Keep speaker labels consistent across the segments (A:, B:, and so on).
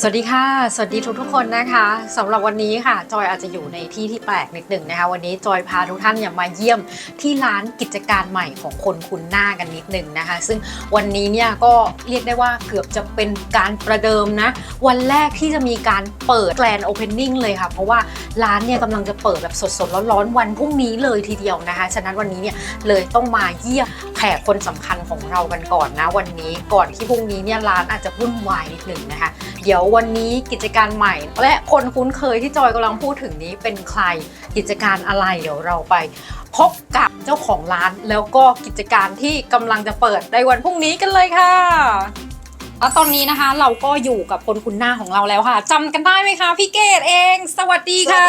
A: สวัสดีค่ะ สวัสดีทุกทุกคนนะคะสำหรับวันนี้ค่ะ จอยอาจจะอยู่ในที่ที่แปลกนิดหนึ่งนะคะ วันนี้จอยพาทุกท่านอย่ามาเยี่ยมที่ร้านกิจการใหม่ของคนคุณหน้ากันนิดหนึ่งนะคะ ซึ่งวันนี้เนี่ยก็เรียกได้ว่าเกือบจะเป็นการประเดิมนะ วันแรกที่จะมีการเปิดแกลนโอเพนนิ่งเลยค่ะ เพราะว่าร้านเนี่ยกำลังจะเปิดแบบสดๆร้อนๆวันพรุ่งนี้เลยทีเดียวนะคะ ฉะนั้นวันนี้เนี่ยเลยต้องมาเยี่ยมแขกคนสำคัญของเรากันก่อนนะ วันนี้ก่อนที่พรุ่งนี้เนี่ยร้านอาจจะวุ่นวายนิดหนึ่งนะคะเดี๋ยววันนี้กิจการใหม่ และคนคุ้นเคยที่จอยกำลังพูดถึงนี้เป็นใครกิจการอะไรเดี๋ยวเราไป พบกับเจ้าของร้านแล้วก็กิจการที่กำลังจะเปิดในวันพรุ่งนี้กันเลยค่ะแล้วตอนนี้นะคะเราก็อยู่กับคนคุณหน้าของเราแล้วค่ะจำกันได้ไหมคะพี่เกดเอง สวัสดีค่ะ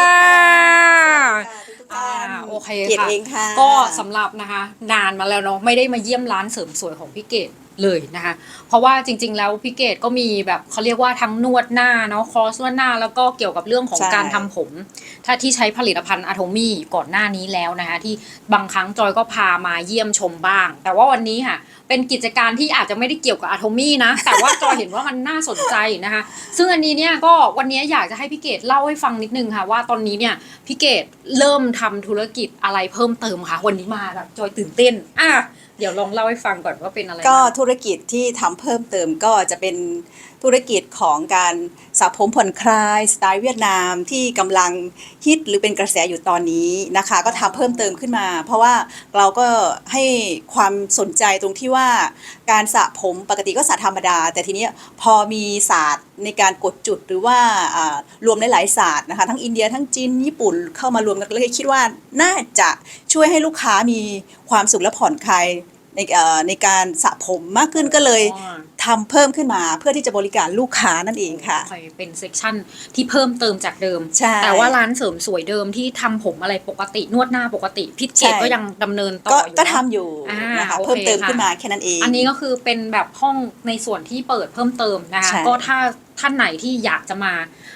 A: อ่าโอเค
B: เกด
A: ค่ะ
B: เองค่ะ
A: ก็สำหรับนะคะ นานมาแล้วเนาะไม่ได้มาเยี่ยมร้านเสริมสวยของพี่เกด เลยนะคะ เพราะว่าจริง ๆ แล้วพี่เกดก็มีแบบเขาเรียกว่าทั้งนวดหน้าเนาะคอร์สนวดหน้าแล้วก็เกี่ยวกับเรื่องของ
B: ใช่
A: การทำผม ถ้าที่ใช้ผลิตภัณฑ์อะโทมี่ก่อนหน้านี้แล้วนะคะ ที่บางครั้งจอยก็พามาเยี่ยมชมบ้าง แต่ว่าวันนี้ค่ะ เป็นกิจการที่อาจจะไม่ได้เกี่ยวกับอะโทมี่นะ แต่ว่าจอยเห็นว่ามันน่าสนใจนะคะ ซึ่งอันนี้เนี่ยก็วันนี้อยากจะให้พี่เกดเล่าให้ฟังนิดนึงค่ะ ว่าตอนนี้เนี่ยพี่เกดเริ่มทำธุรกิจอะไรเพิ่มเติมคะวันนี้มาแบบจอยตื่นเต้นอะเดี๋ยวลองเล่าให้ฟังก่อนว่าเป็นอะไร
B: ก็
A: บ้าง
B: ธุรกิจที่ทำเพิ่มเติมก็จะเป็น ธุรกิจของการสระผมผ่อนคลายสไตล์เวียดนามที่กำลังฮิตหรือเป็นกระแสอยู่ตอนนี้นะคะ ก็ทำเพิ่มเติมขึ้นมา เพราะว่าเราก็ให้ความสนใจตรงที่ว่า การสระผมปกติก็สระธรรมดา แต่ทีนี้พอมีศาสตร์ในการกดจุดหรือว่ารวมหลายๆศาสตร์นะคะทั้งอินเดียทั้งจีนญี่ปุ่นเข้ามารวมกันเลยคิดว่าน่าจะช่วยให้ลูกค้ามีความสุขและผ่อนคลายในในการสระผมมากขึ้นก็เลย ทำเพิ่มขึ้นมาเพื่อที่จะบริการลูกค้านั่นเองค่ะ
A: โอเคเป็นเซกชันที่เพิ่มเติมจากเดิม
B: ใช่
A: แต่ว่าร้านเสริมสวยเดิมที่ทำผมอะไรปกตินวดหน้าปกติพี่เกด
B: ใช่
A: ก็ยังดำเนินต่อ
B: ก็
A: อยู่
B: ก็
A: เนอะ
B: ทำอยู่
A: อ่า
B: นะคะ
A: โอเค
B: เพิ่มเติม
A: ค่ะ
B: ขึ้นมาแค่นั้นเอง
A: อันนี้ก็คือเป็นแบบห้องในส่วนที่เปิดเพิ่มเติมนะคะ
B: ใช่
A: ก็ถ้าท่านไหนที่อยากจะมา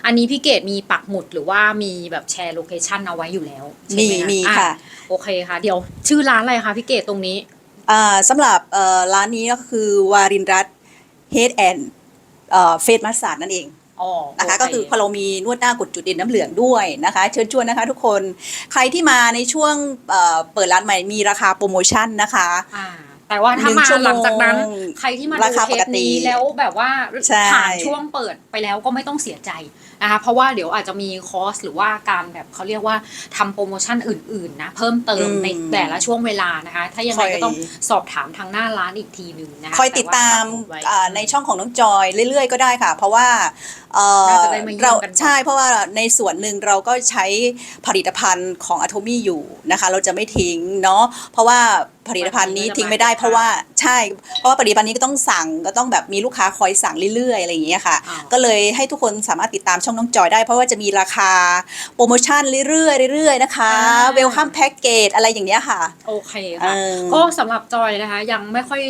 A: อันนี้พี่เกดมีปักหมุดหรือว่ามีแบบแชร์โลเคชันเอาไว้อยู่แล้วใช่
B: มี
A: ไห
B: มี
A: อ่
B: ค่ะ
A: โอเคค่ะ เดี๋ยวชื่อร้านอะไรคะพี่เกดตรงนี้
B: อ่าสำหรับเอ่อร้านนี้ก็คือวารินรัตเฮดแอนเฟสมัสซาดนั่นเอง
A: อ๋อ
B: นะคะ
A: โเก็
B: คือพอเรามีนวดหน้ากดจุดเด่นน้ำเหลืองด้วยนะคะ เชิญชวนนะคะทุกคนใครที่มาในช่วงเอ่อเปิดร้านใหม่มีราคาโปรโมชั่นนะคะ
A: อ่าแต่ว่าถ้า
B: หนึ่ง
A: มา
B: ชั่วโมง
A: หลังจากนั้น ใครที่มา
B: รา
A: ดู
B: คา
A: เท
B: ปก
A: ป
B: ติ
A: นี้แล้วแบบว่า
B: ใช่
A: ผ่านช่วงเปิดไปแล้วก็ไม่ต้องเสียใจ นะคะเพราะว่าเดี๋ยวอาจจะมีคอร์สหรือว่าการแบบเขาเรียกว่าทำโปรโมชั่นอื่นๆนะเพิ่มเติม
B: อืม
A: ในแต่ละช่วงเวลานะคะ ถ้ายังไง
B: คอย
A: ก็ต้องสอบถามทางหน้าร้านอีกทีหนึ่งนะคะ
B: คอยติดตาม
A: แว่ปักหดไว้
B: อ่าในช่องของน้องจอยเรื่อยๆ ก็ได้ค่ะ เพราะว่าเอ่อ
A: น่าจะได้มาเยี่ยม
B: เรา
A: กันบ่อย
B: ใช่เพราะว่าในส่วนหนึ่งเราก็ใช้ผลิตภัณฑ์ของอะโทมี่อยู่นะคะ เราจะไม่ทิ้งเนาะเพราะว่า ผลิตภัณฑ์นี้ทิ้งไม่ได้เพราะว่าใช่ เพราะว่าผลิตภัณฑ์นี้ก็ต้องสั่งก็ต้องแบบมีลูกค้าคอยสั่งเรื่อยๆอะไรอย่างเงี้ยค่ะ
A: อ่า
B: ก็เลยให้ทุกคนสามารถติดตามช่องน้องจอยได้ เพราะว่าจะมีราคาโปรโมชั่นเรื่อยๆเรื่อยๆนะคะเวลคัมแพ็กเกจอะไรอย่างเงี้ยค่ะ
A: โอเค
B: เอ
A: ค่ะ
B: อ
A: ก็สำหรับจอยนะคะยังไม่ค่อย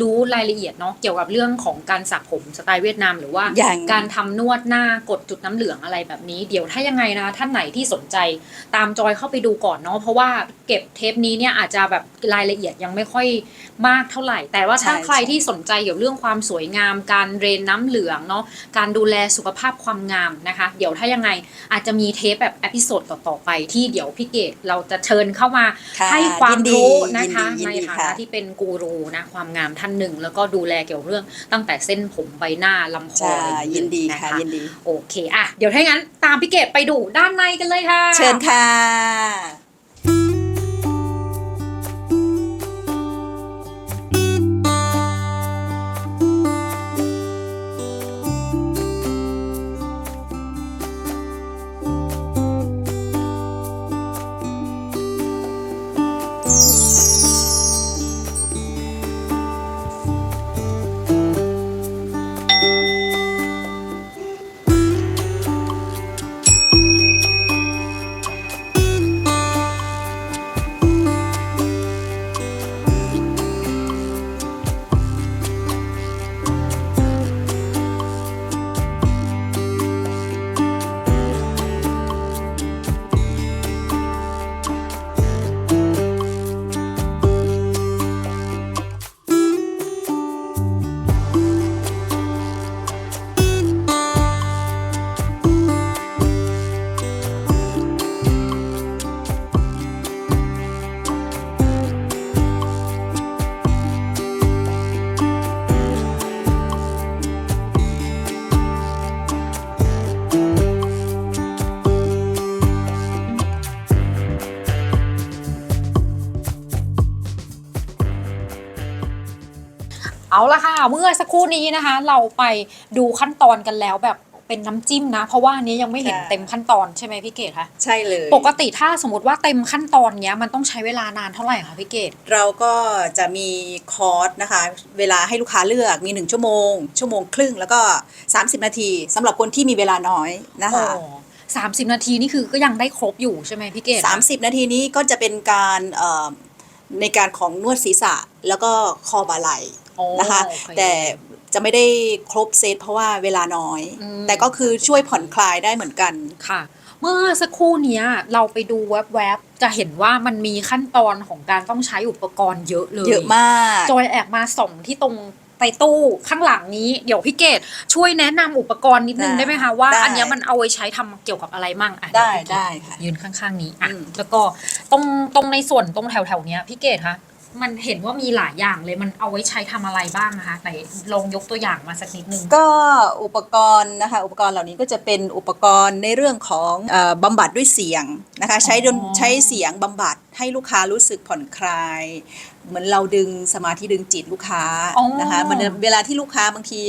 A: รู้รายละเอียดเนาะเกี่ยวกับเรื่องของการสระผมสไตล์เวียดนาม หรือว่า
B: อย่าง
A: การทำนวดหน้ากดจุดน้ำเหลืองอะไรแบบนี้ เดี๋ยวถ้ายังไงนะท่านไหนที่สนใจตามจอยเข้าไปดูก่อนเนาะเพราะว่าเก็บเทปนี้เนี่ยอาจจะแบบรายละเอียดยังไม่ค่อยมากเท่าไหร่ แต่ว่าถ้า
B: ใช่
A: ใครที่สนใจเกี่ยวเรื่องความสวยงาม การเรนน้ำเหลืองเนาะการดูแลสุขภาพความงามนะคะ เดี๋ยวถ้ายังไงอาจจะมีเทปแบบเอพิโซดต่อๆไปที่เดี๋ยวพี่เกดเราจะเชิญเข้ามา
B: ค่ะ
A: ให้ความ
B: ยินดี
A: รู้นะคะ
B: ยิน
A: ใน
B: ดี
A: ฐา
B: ค่ะ
A: นะที่เป็นกูรูนะความงามท่านหนึ่ง แล้วก็ดูแลเกี่ยวเรื่องตั้งแต่เส้นผมใบหน้าลำคอ
B: ใช่
A: อะไรอาง
B: ยินดี
A: นะ
B: ค่ะยินดี
A: โอเคอะเดี๋ยวถ้างั้นตามพี่เกดไปดูด้านในกันเลยค่ะ
B: เชิญค่ะ
A: ละค่ะ เมื่อสักครู่นี้นะคะ เราไปดูขั้นตอนกันแล้วแบบเป็นน้ำจิ้มนะ เพราะว่าอันนี้ยังไม่เห็น
B: ใช่
A: เต็มขั้นตอนใช่ไหมพี่เกดคะ
B: ใช่เลย
A: ปกติถ้าสมมติว่าเต็มขั้นตอนเนี้ยมันต้องใช้เวลานานเท่าไหร่คะพี่เกด
B: เราก็จะมีคอร์สนะคะ เวลาให้ลูกค้าเลือกมี 1 ชั่วโมง ชั่วโมงครึ่งแล้วก็ 30 นาทีสำหรับคนที่มีเวลาน้อยนะคะ
A: สามสิบนาทีนี่คือก็ยังได้ครบอยู่ใช่ไหมพี่เกด
B: 30 นาทีนี้ก็จะเป็นการเอ่อ ในการของนวดศีรษะแล้วก็คอบ่าไหล่นะคะ แต่จะไม่ได้ครบเซตเพราะว่าเวลาน้อย
A: อืม
B: แต่ก็คือช่วยผ่อนคลายได้เหมือนกัน
A: ค่ะ เมื่อสักครู่เนี้ยเราไปดูแวบๆ จะเห็นว่ามันมีขั้นตอนของการต้องใช้อุปกรณ์เยอะเลย
B: เยอะมาก
A: จอยแอบมาส่องที่ตรง ไปตู้ข้างหลังนี้เดี๋ยวพี่เกดช่วยแนะนำอุปกรณ์นิดนึง
B: ได้
A: ได้ไหมคะว่า
B: ได้
A: อันเนี้ยมันเอาไว้ใช้ทำเกี่ยวกับอะไรมั่งอะ
B: ได้
A: เยวพี่เก
B: ได้ค่ะ
A: ยืนข้างๆนี้อะ
B: อืม
A: แล้วก็ตรงตรงในส่วนตรงแถวๆเนี้ยพี่เกดคะมันเห็นว่ามีหลายอย่างเลยมันเอาไว้ใช้ทำอะไรบ้างนะคะไหนลองยกตัวอย่างมาสักนิดนึง
B: ก็อุปกรณ์นะคะอุปกรณ์เหล่านี้ก็จะเป็นอุปกรณ์ในเรื่องของเออบำบัดด้วยเสียงนะคะใช้ดน
A: อ๋อ
B: ใช้เสียงบำบัดให้ลูกค้ารู้สึกผ่อนคลาย เหมือนเราดึงสมาธิดึงจิตลูกค้า
A: อ๋อ
B: นะคะมันเวลาที่ลูกค้าบางที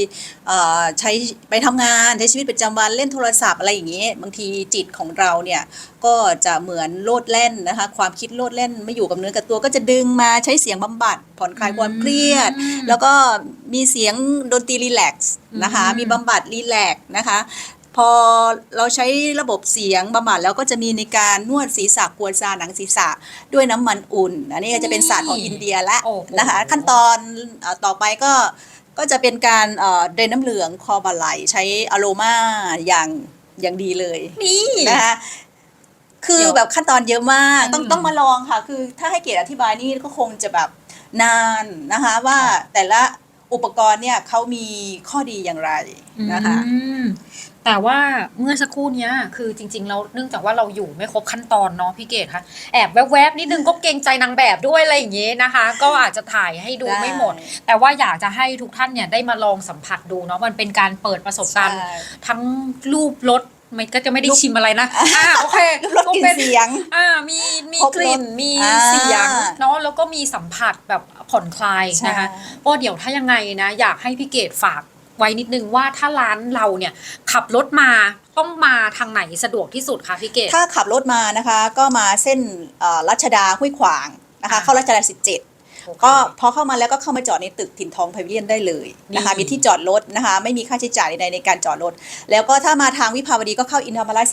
B: เอ่อใช้ไปทำงานใช้ชีวิตประจำวันเล่นโทรศัพท์อะไรอย่างเงี้ยบางทีจิตของเราเนี่ยก็จะเหมือนโลดแล่นนะคะความคิดโลดแล่นไม่อยู่กับเนื้อกับตัวก็จะดึงมาใช้เสียงบำบัด ผ่อนคลายความเครียด
A: อืม
B: แล้วก็มีเสียงดนตรีรีแลกซ์นะคะ
A: อืม
B: มีบำบัดรีแลกซ์นะคะ พอเราใช้ระบบเสียงบำบัดแล้วก็จะมีในการนวดศีรษะกวนซาหนังศีรษะด้วยน้ำมันอุ่น อันนี้ก็จะเป็นศาสตร์ของอินเดียละ
A: โอ้โห
B: นะคะ ขั้นตอนเอ่อต่อไปก็ก็จะเป็นการเอ่อเดรนน้ำเหลืองคอบาไหลใช้อโรมาอย่างอย่างดีเลย
A: นี่
B: นะคะคือ
A: เดี๋ยว
B: แบบขั้นตอนเยอะมากต้อง
A: อืม
B: ต้องมาลองค่ะ คือถ้าให้เกียรติอธิบายนี่ก็คงจะแบบนานนะคะ ว่าแต่ละ อุปกรณ์เนี่ยเขามีข้อดีอย่างไรนะคะ
A: อืมแต่ว่าเมื่อสักครู่เนี้ยคือจริงๆเราเนื่องจากว่าเราอยู่ไม่ครบขั้นตอนเนาะพี่เกดคะแอบแวบๆนิดนึงก็เกรงใจนางแบบด้วยอะไรอย่างเงี้ยนะคะ ก็อาจจะถ่ายให้ดู
B: ได้
A: ไม่หมด แต่ว่าอยากจะให้ทุกท่านเนี่ยได้มาลองสัมผัสดูเนาะมันเป็นการเปิดประสบการณ์
B: ใช่
A: ทั้งรูปรส มันก็จะไม่ได้
B: รูป
A: ชิมอะไรนะอ่าโอเค
B: รสกลิ่น
A: ป็
B: เสียง
A: อ่ามีมี
B: ครบรส
A: กลิ่นมี
B: อ่า
A: เสียงเนาะแล้วก็มีสัมผัสแบบผ่อนคลายนะคะ
B: ใช่
A: ก็เดี๋ยวถ้ายังไงนะ อยากให้พี่เกดฝากไว้นิดนึงว่าถ้าร้านเราเนี่ยขับรถมาต้องมาทางไหนสะดวกที่สุดคะพี่เกด
B: ถ้าขับรถมานะคะ ก็มาเส้นเอ่อรัชดาห้วยขวางนะคะ
A: อ่า
B: เข้ารัชดา 17 ก็พอเข้ามาแล้วก็เข้ามาจอดในตึกถิ่นทองพาวิเลียนได้เลยนะคะ
A: นี่
B: มีที่จอดรถนะคะ ไม่มีค่าใช้จ่ายใดๆในการจอดรถ แล้วก็ถ้ามาทางวิภาวดีก็เข้าอินทรมาลาย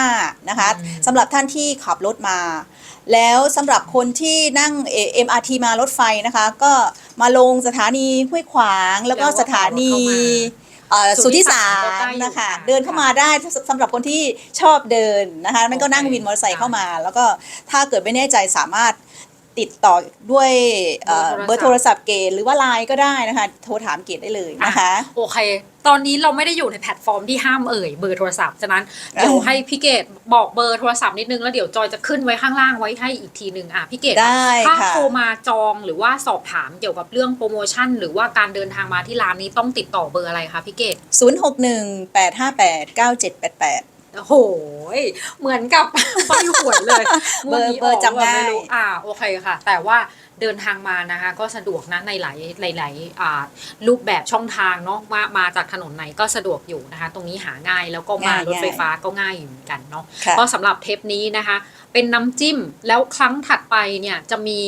B: 45 นะคะสำหรับท่านที่ขับรถมา แล้วสำหรับคนที่นั่งเอ็มอาร์ทีมารถไฟนะคะ ก็มาลงสถานีห้วยขวางแล้วก็สถานีเอ่อสุทธิสารนะคะเดินเข้ามาได้สำหรับคนที่ชอบเดินนะคะมันก็นั่งวินมอเตอร์ไซค์เข้ามา แล้วก็ถ้าเกิดไม่แน่ใจสามารถ ติดต่อด้วยเอ่อเบอร์โทรศัพท์เกตหรือว่าไลน์ก็ได้นะคะ โทรถามเกตได้เลยนะคะ
A: โอเค ตอนนี้เราไม่ได้อยู่ในแพลตฟอร์มที่ห้ามเอ่ยเบอร์โทรศัพท์ฉะนั้นเดี๋ยวให้พี่เกดบอกเบอร์โทรศัพท์นิดนึงแล้วเดี๋ยวจอยจะขึ้นไว้ข้างล่างไว้ให้อีกทีหนึ่งอะพี่เกด
B: ได้
A: ถ้า
B: ค่ะ
A: โทรมาจองหรือว่าสอบถามเกี่ยวกับเรื่องโปรโมชั่น หรือว่าการเดินทางมาที่ร้านนี้ต้องติดต่อเบอร์อะไรคะพี่เกด
B: 061 858 9788
A: โอ้โหยเหมือนกับ ใบหวยเลย
B: เบอร์
A: งวดนี้
B: เบอร์จำง่าย
A: ไม่รู้อ่าโอเคค่ะ แต่ว่าเดินทางมานะคะ ก็สะดวกนะในหลายหลายๆอ่ารูปแบบช่องทางเนาะมามาจากถนนไหนก็สะดวกอยู่นะคะ ตรงนี้หาง่ายแล้วก็มา
B: ง่าย
A: รถไฟฟ้าก็ง่ายอยู่เหมือนกันเนาะ
B: ค่ะ
A: ก็สำหรับเทปนี้นะคะ เป็นน้ำจิ้มแล้วครั้งถัดไปเนี่ยจะมี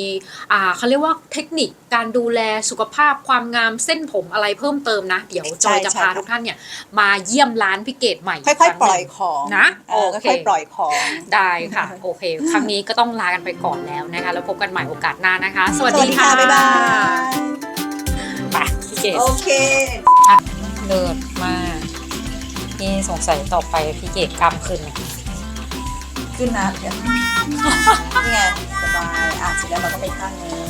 A: อ่าเขาเรียกว่าเทคนิคการดูแลสุขภาพความงามเส้นผมอะไรเพิ่มเติมนะ เดี๋ยวจอย
B: ใช่
A: จะ
B: ใช่
A: พา
B: ค่ะ
A: ทุกท่านเนี่ยมาเยี่ยมร้านพี่เกดใหม่
B: ค่อย
A: รั้ง
B: ๆปล่อย
A: หนึ่ง
B: ของ
A: นะ
B: เออ
A: โอเค
B: ค่อยๆปล่อยของ
A: ได้ค่ะโอเค ครั้งนี้ก็ต้องลากันไปก่อนแล้วนะคะแล้วพบกันใหม่โอกาสหน้านะคะสวัส
B: สวัส
A: ดี
B: ดี
A: ค่ะ
B: ค่ะบ๊ายบาย
A: ไปพี่เกด
B: โอเค
A: เลิศมากนี่สงสัยต่อไปพี่เกดกำขึ้น
B: ขึ้นนะเดี๋ยวนี่ไงสบายอะเสร็จแล้วเราก็ไปข้างนึง